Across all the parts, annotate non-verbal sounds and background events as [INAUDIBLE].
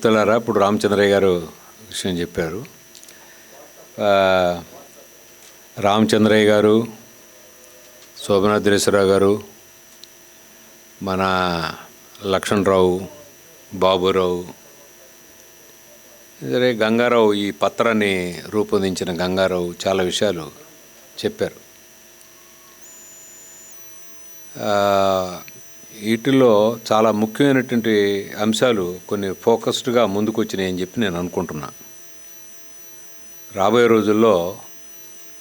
మిత్రులారా ఇప్పుడు రామచంద్రయ్య గారు విషయం చెప్పారు. రామచంద్రయ్య గారు శోభనాథేశ్వరరావు గారు మన లక్ష్మణరావు బాబురావు సరే గంగారావు ఈ పత్రాన్ని రూపొందించిన గంగారావు చాలా విషయాలు చెప్పారు. వీటిలో వీటిల్లో చాలా ముఖ్యమైనటువంటి అంశాలు కొన్ని ఫోకస్డ్గా ముందుకు వచ్చినాయని చెప్పి నేను అనుకుంటున్నా. రాబోయే రోజుల్లో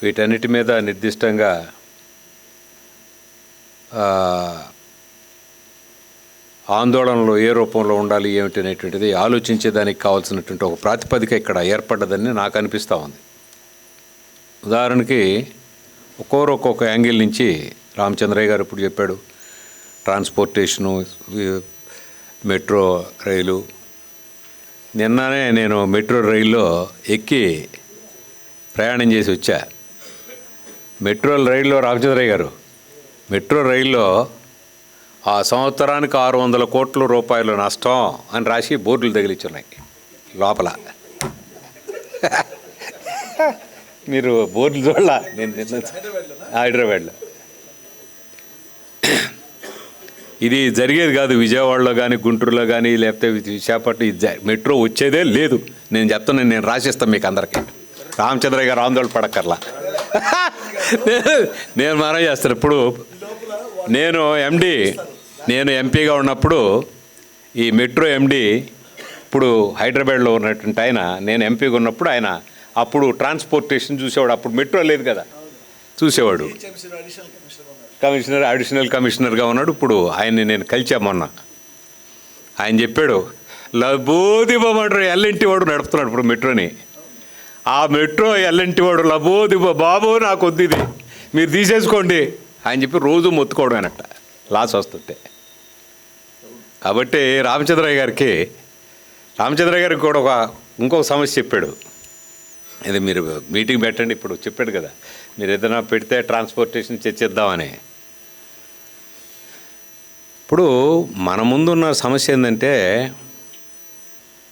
వీటన్నిటి మీద నిర్దిష్టంగా ఆందోళనలు ఏ రూపంలో ఉండాలి ఏమిటి అనేటువంటిది ఆలోచించేదానికి కావాల్సినటువంటి ఒక ప్రాతిపదిక ఇక్కడ ఏర్పడ్డదని నాకు అనిపిస్తూ ఉంది. ఉదాహరణకి ఒక్కొరు ఒక్కొక్క యాంగిల్ నుంచి రామచంద్రయ్య గారు ఇప్పుడు చెప్పాడు ట్రాన్స్పోర్టేషను మెట్రో రైలు. నిన్ననే నేను మెట్రో రైల్లో ఎక్కి ప్రయాణం చేసి వచ్చా. మెట్రో రైల్లో రామచంద్రయ్య గారు మెట్రో రైల్లో ఆ సంవత్సరానికి ఆరు వందల కోట్ల రూపాయలు నష్టం అని రాసి బోర్డులు తగిలిచ్చున్నాయి లోపల. [LAUGHS] మీరు బోర్డులు చూడాల? నేను హైదరాబాద్లో. ఇది జరిగేది కాదు విజయవాడలో కానీ గుంటూరులో కానీ లేకపోతే విశాఖపట్నం ఇది మెట్రో వచ్చేదే లేదు. నేను చెప్తున్నాను నేను రాసిస్తాను మీకు అందరికీ. రామచంద్రయ్య గారు ఆందోళన పడక్కర్లా. [LAUGHS] నేను- నేను మనం చేస్తాను. ఇప్పుడు నేను ఎండి నేను ఎంపీగా ఉన్నప్పుడు ఈ మెట్రో ఎండి ఇప్పుడు హైదరాబాద్లో ఉన్నటువంటి ఆయన నేను ఎంపీగా ఉన్నప్పుడు ఆయన అప్పుడు ట్రాన్స్పోర్టేషన్ చూసేవాడు. అప్పుడు మెట్రో లేదు కదా. చూసేవాడు. కమిషనర్ అడిషనల్ కమిషనర్గా ఉన్నాడు. ఇప్పుడు ఆయన్ని నేను కలిసా మొన్న. ఆయన చెప్పాడు లబోదిబమంటారు ఎల్ఎంటి వాడు నడుపుతున్నాడు ఇప్పుడు మెట్రోని. ఆ మెట్రో ఎల్ఎంటి వాడు లబోదిబ బాబు నాకు వద్దు మీరు తీసేసుకోండి. ఆయన చెప్పి రోజు మొత్తుకోవడం అనట లాస్ వస్తుంటే. కాబట్టి రామచంద్రయ్య గారికి రామచంద్రయ్య గారికి కూడా ఒక ఇంకొక సమస్య చెప్పాడు. ఇది మీరు మీటింగ్ పెట్టండి ఇప్పుడు చెప్పాడు కదా. మీరు ఏదైనా పెడితే ట్రాన్స్పోర్టేషన్ చర్చిద్దామని ఇప్పుడు మన ముందున్న సమస్య ఏంటంటే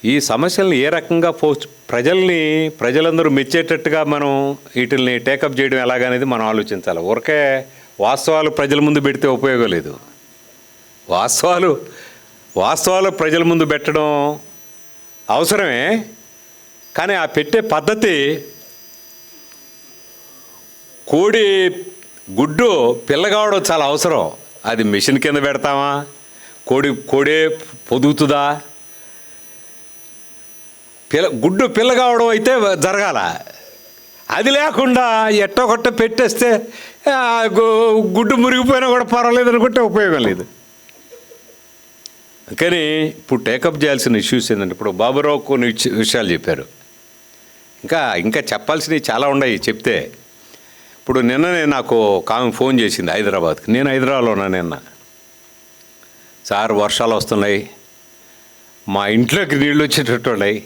ఈ సమస్యలను ఏ రకంగా పో ప్రజల్ని ప్రజలందరూ మెచ్చేటట్టుగా మనం వీటిల్ని టేకప్ చేయడం ఎలాగనేది మనం ఆలోచించాలి. ఊరికే వాస్తవాలు ప్రజల ముందు పెడితే ఉపయోగం లేదు. వాస్తవాలు వాస్తవాలు ప్రజల ముందు పెట్టడం అవసరమే కానీ ఆ పెట్టే పద్ధతి కోడి గుడ్డు పిల్లగావడం చాలా అవసరం. అది మిషన్ కింద పెడతామా కోడి కోడే పొదుగుతుందా? పిల్ల గుడ్డు పిల్ల కావడం అయితే జరగాల. అది లేకుండా ఎట్టో కొట్ట పెట్టేస్తే గుడ్డు మురిగిపోయినా కూడా పర్వాలేదు అనుకుంటే ఉపయోగం లేదు. కానీ ఇప్పుడు టేకప్ చేయాల్సిన ఇష్యూస్ ఏంటంటే ఇప్పుడు బాబురావు కొన్ని విషయాలు చెప్పారు. ఇంకా ఇంకా చెప్పాల్సినవి చాలా ఉన్నాయి చెప్తే. ఇప్పుడు నిన్ననే నాకు కామె ఫోన్ చేసింది హైదరాబాద్కి. నేను హైదరాబాద్లో ఉన్నా నిన్న? సార్ వర్షాలు వస్తున్నాయి. మా ఇంట్లోకి నీళ్ళు వచ్చేటట్టు ఉన్నాయి.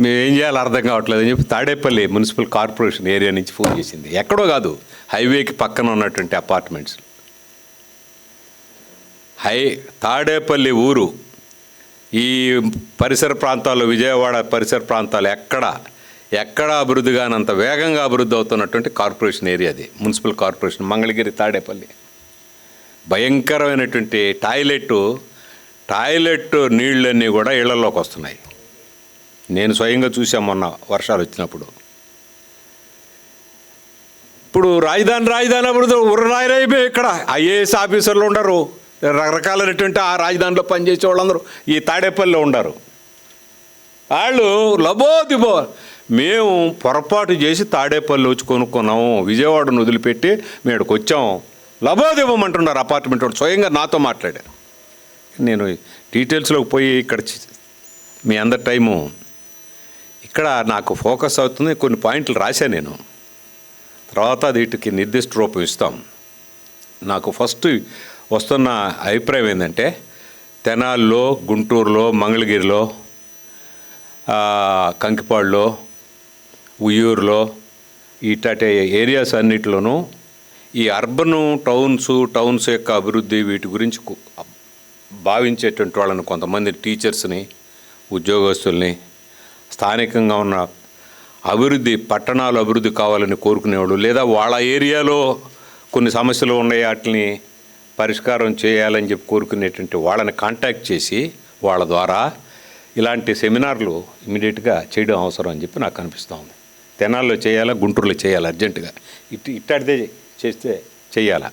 మేము ఏం చేయాలో అర్థం కావట్లేదు అని చెప్పి తాడేపల్లి మున్సిపల్ కార్పొరేషన్ ఏరియా నుంచి ఫోన్ చేసింది. ఎక్కడో కాదు హైవేకి పక్కన ఉన్నటువంటి అపార్ట్మెంట్స్. హై తాడేపల్లి ఊరు. ఈ పరిసర ప్రాంతాల్లో విజయవాడ పరిసర ప్రాంతాలు ఎక్కడ ఎక్కడ అభివృద్ధి కానంత వేగంగా అభివృద్ధి అవుతున్నటువంటి కార్పొరేషన్ ఏరియా అది. Municipal corporation Mangalagiri Tadepalli. భయంకరమైనటువంటి టాయిలెట్ టాయిలెట్ నీళ్ళన్నీ కూడా ఇళ్ళలోకి వస్తున్నాయి. నేను స్వయంగా చూసాం మొన్న వర్షాలు వచ్చినప్పుడు. ఇప్పుడు రాజధాని రాజధాని అభివృద్ధి ఉర్రాయిపోయి ఇక్కడ. ఐఏఎస్ ఆఫీసర్లు ఉండరు. రకరకాలైనటువంటి ఆ రాజధానిలో పనిచేసే వాళ్ళందరూ ఈ తాడేపల్లిలో ఉండరు. వాళ్ళు లబోదిబో మేము పొరపాటు చేసి తాడేపల్లి వచ్చి కొనుక్కున్నాము. విజయవాడను వదిలిపెట్టి మేడకు వచ్చాము లబోదివ్వమంటున్నారు అపార్ట్మెంట్ వాడు స్వయంగా నాతో మాట్లాడారు. నేను డీటెయిల్స్లోకి పోయి ఇక్కడ చి- మీ అందరి టైము. ఇక్కడ నాకు ఫోకస్ అవుతుంది. కొన్ని పాయింట్లు రాశాను నేను. తర్వాత వీటికి నిర్దిష్ట రూపం ఇస్తాం. నాకు ఫస్ట్ వస్తున్న అభిప్రాయం ఏంటంటే తెనాల్లో గుంటూరులో మంగళగిరిలో కంకిపాడులో ఉయ్యూరులో ఇట్లాంటి ఏరియాస్ అన్నిటిలోనూ ఈ అర్బన్ టౌన్స్ టౌన్స్ యొక్క అభివృద్ధి వీటి గురించి భావించేటువంటి వాళ్ళని కొంతమంది టీచర్స్ని ఉద్యోగస్తుల్ని స్థానికంగా ఉన్న అభివృద్ధి పట్టణాలు అభివృద్ధి కావాలని కోరుకునేవాళ్ళు లేదా వాళ్ళ ఏరియాలో కొన్ని సమస్యలు ఉన్నాయి వాటిని పరిష్కారం చేయాలని చెప్పి కోరుకునేటువంటి వాళ్ళని కాంటాక్ట్ చేసి వాళ్ళ ద్వారా ఇలాంటి సెమినార్లు ఇమీడియట్గా చేయడం అవసరం అని చెప్పి నాకు అనిపిస్తూ ఉంది. తెనాల్లో చేయాలా గుంటూరులో చేయాలి అర్జెంటుగా? ఇటు ఇట్టాడితే చేస్తే చేయాలా?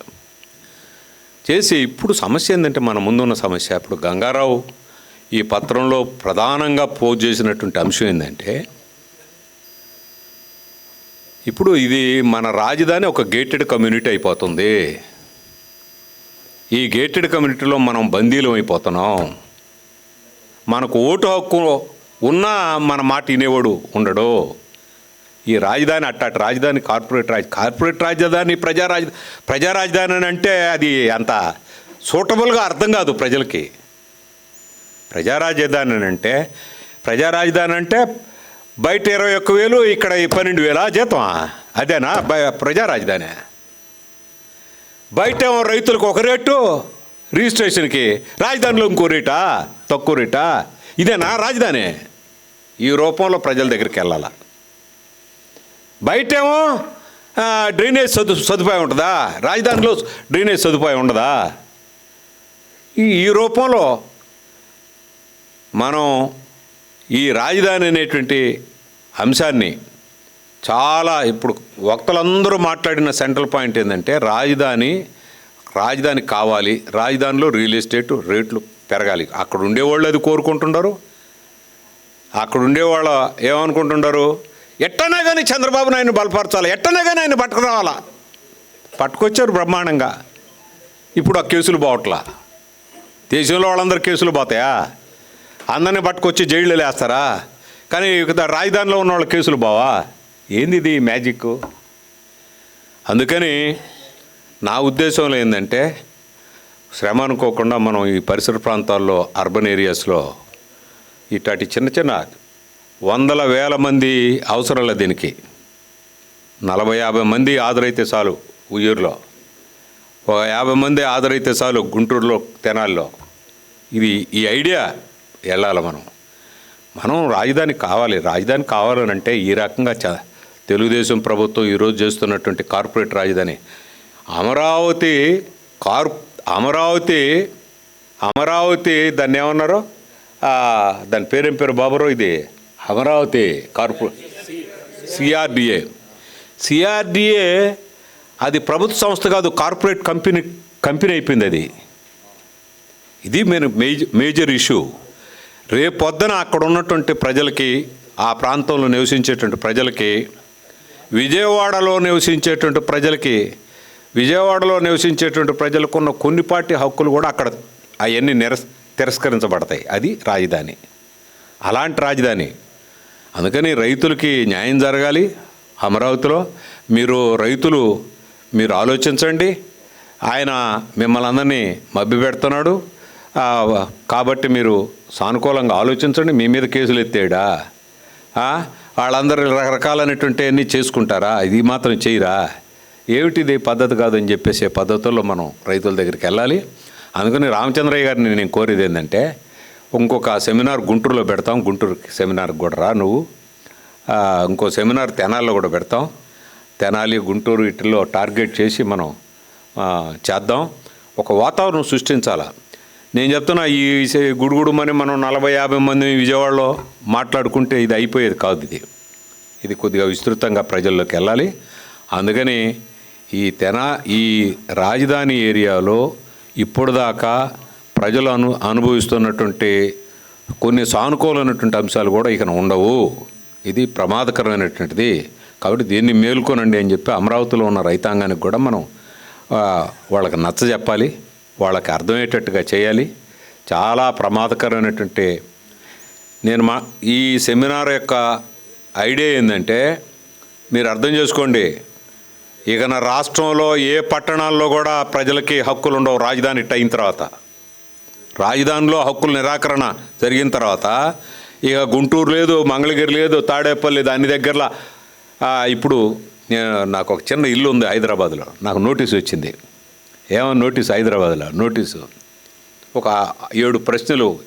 చేసి ఇప్పుడు సమస్య ఏంటంటే మన ముందున్న సమస్య. ఇప్పుడు గంగారావు ఈ పత్రంలో ప్రధానంగా పోజ్ చేసినటువంటి అంశం ఏంటంటే ఇప్పుడు ఇది మన రాజధాని ఒక గేటెడ్ కమ్యూనిటీ అయిపోతుంది. ఈ గేటెడ్ కమ్యూనిటీలో మనం బందీలం అయిపోతున్నాం. మనకు ఓటు హక్కు ఉన్నా మన మాట వినేవాడు ఉండడు. ఈ రాజధాని అట్టాటి రాజధాని కార్పొరేట్ రాజ కార్పొరేట్ రాజధాని ప్రజా రాజ ప్రజా రాజధాని అని అంటే అది అంత సూటబుల్గా అర్థం కాదు ప్రజలకి. ప్రజా రాజధాని అని అంటే ప్రజా రాజధాని అంటే బయట ఇరవై ఒక్క వేలు ఇక్కడ ఈ పన్నెండు వేల జీతం. అదేనా? బ- ప్రజా రాజధాని. బయట రైతులకు ఒక రేటు రిజిస్ట్రేషన్కి. రాజధానిలో ఇంకో రేటా? తక్కువ రేటా? ఇదేనా రాజధాని? ఈ రూపంలో ప్రజల దగ్గరికి వెళ్ళాలా? బయటేమో డ్రైనేజ్ సదు సదుపాయం ఉంటుందా? రాజధానిలో డ్రైనేజ్ సదుపాయం ఉండదా? ఈ ఈ రూపంలో మనం ఈ రాజధాని అనేటువంటి అంశాన్ని చాలా ఇప్పుడు వక్తలందరూ మాట్లాడిన సెంట్రల్ పాయింట్ ఏంటంటే రాజధాని రాజధాని కావాలి రాజధానిలో రియల్ ఎస్టేట్ రేట్లు పెరగాలి. అక్కడ ఉండేవాళ్ళు అది కోరుకుంటున్నారు. అక్కడ ఉండేవాళ్ళు ఏమనుకుంటున్నారు? ఎట్టనే కానీ చంద్రబాబు నాయుడు బలపరచాలి ఎట్టనే కానీ ఆయన పట్టుకురావాలా? పట్టుకొచ్చారు బ్రహ్మాండంగా. ఇప్పుడు ఆ కేసులు పోవట్లా దేశంలో వాళ్ళందరూ కేసులు పోతాయా అందరిని పట్టుకొచ్చి జైళ్ళు వేస్తారా కానీ రాజధానిలో ఉన్న వాళ్ళ కేసులు బావా? ఏంది ఇది మ్యాజిక్? అందుకని నా ఉద్దేశంలో ఏంటంటే శ్రమ అనుకోకుండా మనం ఈ పరిసర ప్రాంతాల్లో అర్బన్ ఏరియాస్లో ఇట్లాంటి చిన్న చిన్న వందల వేల మంది అవసరాల దీనికి. నలభై యాభై మంది ఆదరైతే చాలు ఉయ్యూరులో ఒక యాభై మంది ఆదరైతే చాలు గుంటూరులో తెనాల్లో. ఇది ఈ ఐడియా వెళ్ళాలి మనం. మనం రాజధాని కావాలి. రాజధాని కావాలనంటే ఈ రకంగా చ తెలుగుదేశం ప్రభుత్వం ఈరోజు చేస్తున్నటువంటి కార్పొరేట్ రాజధాని. అమరావతి కార్ అమరావతి అమరావతి దాన్ని ఏమన్నారు? దాని పేరేం పేరు బాబరో ఇది? అమరావతి కార్పొ సిఆర్డిఏ. సిఆర్డిఏ అది ప్రభుత్వ సంస్థ కాదు కార్పొరేట్ కంపెనీ కంపెనీ అయిపోయింది అది. ఇది మీరు మేజర్ మేజర్ ఇష్యూ. రేపొద్దున అక్కడ ఉన్నటువంటి ప్రజలకి ఆ ప్రాంతంలో నివసించేటువంటి ప్రజలకి విజయవాడలో నివసించేటువంటి ప్రజలకి విజయవాడలో నివసించేటువంటి ప్రజలకు ఉన్న కొన్నిపాటి హక్కులు కూడా అక్కడ అవన్నీ నిరస్ తిరస్కరించబడతాయి. అది రాజధాని. అలాంటి రాజధాని. అందుకని రైతులకి న్యాయం జరగాలి అమరావతిలో. మీరు రైతులు మీరు ఆలోచించండి. ఆయన మిమ్మల్ని అందరినీ మభ్య పెడుతున్నాడు. కాబట్టి మీరు సానుకూలంగా ఆలోచించండి. మీ మీద కేసులు ఎత్తాడా? వాళ్ళందరూ రకరకాలైనటువంటి అన్నీ చేసుకుంటారా? ఇది మాత్రం చేయరా? ఏమిటిది పద్ధతి కాదని చెప్పేసి పద్ధతుల్లో మనం రైతుల దగ్గరికి వెళ్ళాలి. అందుకని రామచంద్రయ్య గారిని నేను కోరేది ఏంటంటే ఇంకొక సెమినార్ గుంటూరులో పెడతాం. గుంటూరు సెమినార్కి కూడా రా నువ్వు. ఇంకో సెమినార్ తెనాల్లో కూడా పెడతాం. తెనాలి గుంటూరు వీటిల్లో టార్గెట్ చేసి మనం చేద్దాం. ఒక వాతావరణం సృష్టించాలా? నేను చెప్తున్నా ఈ సే- గుడుగుడుమని మనం నలభై యాభై మంది విజయవాడలో మాట్లాడుకుంటే ఇది అయిపోయేది కాదు ఇది. ఇది కొద్దిగా విస్తృతంగా ప్రజల్లోకి వెళ్ళాలి. అందుకని ఈ తెనా ఈ రాజధాని ఏరియాలో ఇప్పుడు దాకా ప్రజలు అను అనుభవిస్తున్నటువంటి కొన్ని సానుకూలమైనటువంటి అంశాలు కూడా ఇక ఉండవు. ఇది ప్రమాదకరమైనటువంటిది. కాబట్టి దీన్ని మేల్కొనండి అని చెప్పి అమరావతిలో ఉన్న రైతాంగానికి కూడా మనం వాళ్ళకి నచ్చ చెప్పాలి. వాళ్ళకి అర్థమయ్యేటట్టుగా చేయాలి. చాలా ప్రమాదకరమైనటువంటి నేను మా ఈ సెమినార్ యొక్క ఐడియా ఏంటంటే మీరు అర్థం చేసుకోండి. ఇక నా రాష్ట్రంలో ఏ పట్టణాల్లో కూడా ప్రజలకి హక్కులు ఉండవు రాజధాని అయిన తర్వాత. రాజధానిలో హక్కుల నిరాకరణ జరిగిన తర్వాత ఇక గుంటూరు లేదు మంగళగిరి లేదు తాడేపల్లి దాని దగ్గరలో ఇప్పుడు నేను నాకు ఒక చిన్న ఇల్లు ఉంది హైదరాబాద్లో. నాకు నోటీస్ వచ్చింది. ఏమో నోటీస్ హైదరాబాద్లో? నోటీసు. ఒక ఏడు ప్రశ్నలు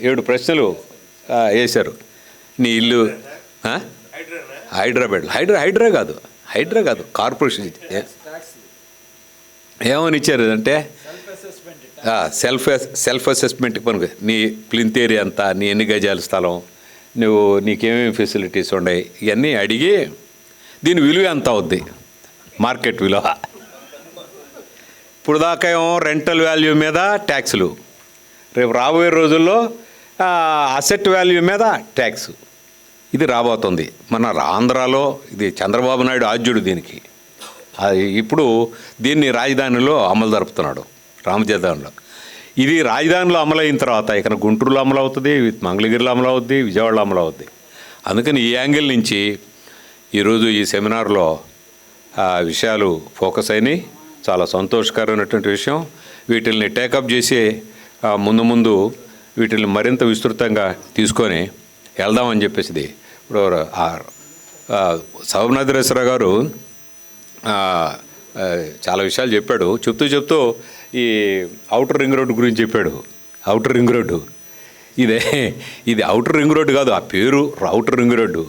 ఏడు ప్రశ్నలు వేశారు. నీ ఇల్లు హైదరాబాద్. హైడ్రా హైడ్రా కాదు. హైడ్రా కాదు. కార్పొరేషన్. ఏ- ఏమని ఇచ్చారు అంటే సెల్ఫ్ సెల్ఫ్ అసెస్మెంట్ పనుకు నీ ప్లింత్ ఏరియా ఎంత నీ ఎన్ని గజాల స్థలం నువ్వు నీకేమేమి ఫెసిలిటీస్ ఉన్నాయి ఇవన్నీ అడిగి దీని విలువ ఎంత అవుద్ది? మార్కెట్ విలువ. ఇప్పుడు దాకా ఏమో రెంటల్ వాల్యూ మీద ట్యాక్సులు రేపు రాబోయే రోజుల్లో అసెట్ వాల్యూ మీద ట్యాక్స్ ఇది రాబోతుంది. మన ఆంధ్రాలో ఇది చంద్రబాబు నాయుడు ఆద్యుడు దీనికి. అది ఇప్పుడు దీన్ని రాజధానిలో అమలు జరుపుతున్నాడు. రామజీతంలో ఇది రాజధానిలో అమలైన తర్వాత ఇక్కడ గుంటూరులో అమలు అవుతుంది మంగళగిరిలో అమలవుద్ది విజయవాడలో అమలవుద్ది. అందుకని ఈ యాంగిల్ నుంచి ఈరోజు ఈ సెమినార్లో ఆ విషయాలు ఫోకస్ అయినాయి. చాలా సంతోషకరమైనటువంటి విషయం. వీటిల్ని టేకప్ చేసి ముందు ముందు వీటిని మరింత విస్తృతంగా తీసుకొని వెళ్దామని చెప్పేసి ఇప్పుడు ఆ, గారు చాలా విషయాలు చెప్పాడు. చెప్తూ చెప్తూ ఈ అవుటర్ రింగ్ రోడ్డు గురించి చెప్పాడు. అవుటర్ రింగ్ రోడ్డు ఇదే ఇది అవుటర్ రింగ్ రోడ్డు కాదు ఆ పేరు అవుటర్ రింగ్ రోడ్డు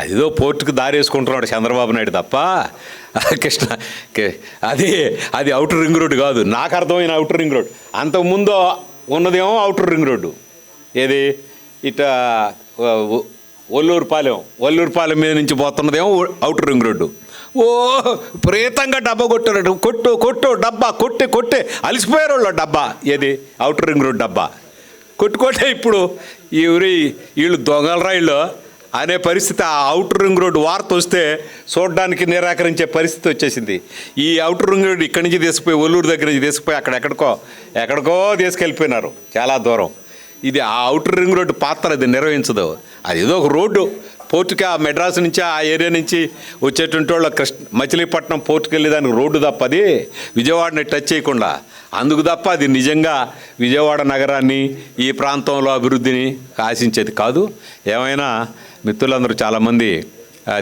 అదేదో పోర్టుకు దారి వేసుకుంటున్నాడు చంద్రబాబు నాయుడు తప్ప. కృష్ణ అది అది అవుటర్ రింగ్ రోడ్డు కాదు. నాకు అర్థమైన అవుటర్ రింగ్ రోడ్డు అంతకుముందు ఉన్నదేమో అవుటర్ రింగ్ రోడ్డు ఏది? ఇట ఒల్లూరుపాలెం ఒల్లూరుపాలెం మీద నుంచి పోతున్నదేమో అవుటర్ రింగ్ రోడ్డు ఓ ప్రేతంగా డబ్బా కొట్టారు కొట్టు కొట్టు డబ్బా కొట్టి కొట్టి. అలసిపోయారు వాళ్ళు డబ్బా. ఏది? అవుటర్ రింగ్ రోడ్ డబ్బా. కొట్టుకోటే ఇప్పుడు. ఈ ఊరి వీళ్ళు దొంగలరా వీళ్ళు. అనే పరిస్థితి ఆ అవుటర్ రింగ్ రోడ్ వార్త వస్తే చూడడానికి నిరాకరించే పరిస్థితి వచ్చేసింది. ఈ అవుటర్ రింగ్ రోడ్ ఇక్కడి నుంచి తీసుకుపోయి ఒల్లూరు దగ్గర నుంచి తీసుకుపోయి అక్కడెక్కడికో ఎక్కడికో తీసుకెళ్ళిపోయినారు. చాలా దూరం. ఇది ఆ అవుటర్ రింగ్ రోడ్డు పాత్ర అది నిర్వహించదు. అది ఏదో ఒక రోడ్డు. పోర్టుకి ఆ మెడ్రాస్ నుంచి ఆ ఏరియా నుంచి వచ్చేటువంటి వాళ్ళు కృష్ణ మచిలీపట్నం పోర్టుకి వెళ్ళేదానికి రోడ్డు తప్ప అది విజయవాడని టచ్ చేయకుండా. అందుకు తప్ప అది నిజంగా విజయవాడ నగరాన్ని ఈ ప్రాంతంలో అభివృద్ధిని ఆశించేది కాదు. ఏమైనా మిత్రులందరూ చాలామంది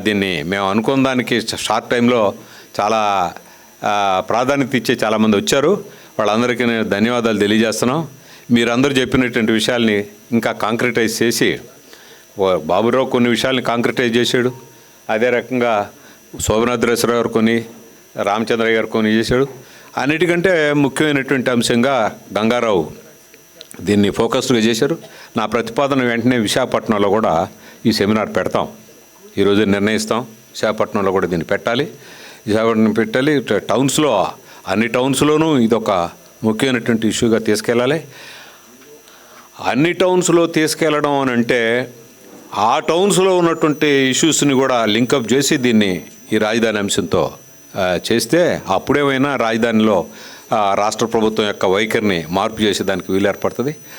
దీన్ని మేము అనుకున్న దానికి షార్ట్ టైంలో చాలా ప్రాధాన్యత ఇచ్చే చాలామంది వచ్చారు. వాళ్ళందరికీ నేను ధన్యవాదాలు తెలియజేస్తున్నాం. మీరందరూ చెప్పినటువంటి విషయాల్ని ఇంకా కాంక్రిటైజ్ చేసి బాబురావు కొన్ని విషయాల్ని కాంక్రిటైజ్ చేశాడు. అదే రకంగా శోభనాథరేశ్వర గారు కొన్ని రామచంద్రయ్య గారు కొన్ని చేశాడు. అన్నిటికంటే ముఖ్యమైనటువంటి అంశంగా గంగారావు దీన్ని ఫోకస్డ్గా చేశారు. నా ప్రతిపాదన వెంటనే విశాఖపట్నంలో కూడా ఈ సెమినార్ పెడతాం. ఈరోజు నిర్ణయిస్తాం. విశాఖపట్నంలో కూడా దీన్ని పెట్టాలి. విశాఖపట్నం పెట్టాలి. టౌన్స్లో అన్ని టౌన్స్లోనూ ఇదొక ముఖ్యమైనటువంటి ఇష్యూగా తీసుకెళ్ళాలి. అన్ని టౌన్స్లో తీసుకెళ్ళడం అని అంటే ఆ టౌన్స్లో ఉన్నటువంటి ఇష్యూస్ని కూడా లింకప్ చేసి దీన్ని ఈ రాజధాని అంశంతో చేస్తే అప్పుడేమైనా రాజధానిలో రాష్ట్ర ప్రభుత్వం యొక్క వైఖరిని మార్పు చేసేదానికి వీలు ఏర్పడుతుంది.